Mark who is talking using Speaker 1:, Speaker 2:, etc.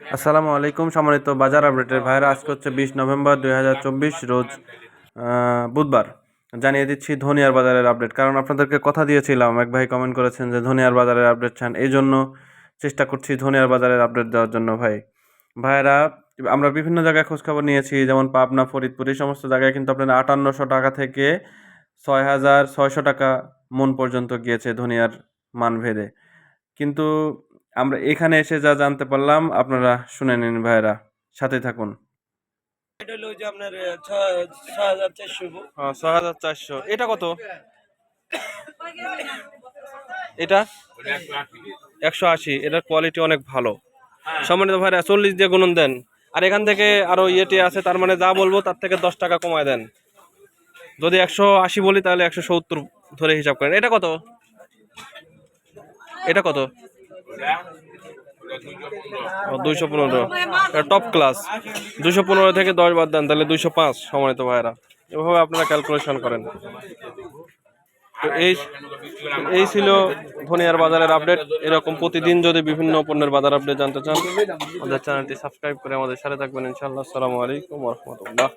Speaker 1: আসসালামু আলাইকুম, সম্মানিত বাজার আপডেটের ভাইরা আজকে হচ্ছে বিশ নভেম্বর দু হাজার চব্বিশ, রোজ বুধবার। জানিয়ে দিচ্ছি ধনিয়ার বাজারের আপডেট। কারণ আপনাদেরকে কথা দিয়েছিলাম, এক ভাই কমেন্ট করেছেন যে ধনিয়ার বাজারের আপডেট চান, এই জন্য চেষ্টা করছি ধনিয়ার বাজারের আপডেট দেওয়ার জন্য ভাই। ভাইরা আমরা বিভিন্ন জায়গায় খোঁজখবর নিয়েছি, যেমন পাবনা, ফরিদপুর, এই সমস্ত জায়গায় কিন্তু আপনার আটান্নশো টাকা থেকে ছয় হাজার ছয়শো টাকা মন পর্যন্ত গিয়েছে ধনিয়ার মানভেদে। কিন্তু আমরা এখানে এসে যা জানতে পারলাম আপনারা শুনে নিন ভাইরা। সাথে থাকুন।
Speaker 2: এটা হলো যে আপনার ছয় হাজার চারশো
Speaker 1: ছ হাজার চারশো। এটা কত? এটা? একশো আশি। এটার কোয়ালিটি অনেক ভালো। সম্মানিত ভাইরা চল্লিশ দিয়ে গুণন দেন। আর এখান থেকে আরও ইয়েটি আছে তার মানে যা বলব তার থেকে দশ টাকা কমায় দেন। যদি একশো আশি বলি তাহলে একশো সত্তর ধরে হিসাব করেন। এটা কত? এটা কত? দুইশো পনেরো। টপ ক্লাস দুইশো পনেরো থেকে দশ বাদ দেন, তাহলে দুইশো পাঁচ সম্মানিত ভাইরা এভাবে আপনারা ক্যালকুলেশন করেন। তো এই এই ছিল ধনিয়ার বাজারের আপডেট এরকম প্রতিদিন যদি বিভিন্ন পণ্যের বাজার আপডেট জানতে চান, আমাদের চ্যানেলটি সাবস্ক্রাইব করে আমাদের সাথে থাকবেন, ইনশাআল্লাহ। আসসালামু আলাইকুম রহমতুল্লাহ।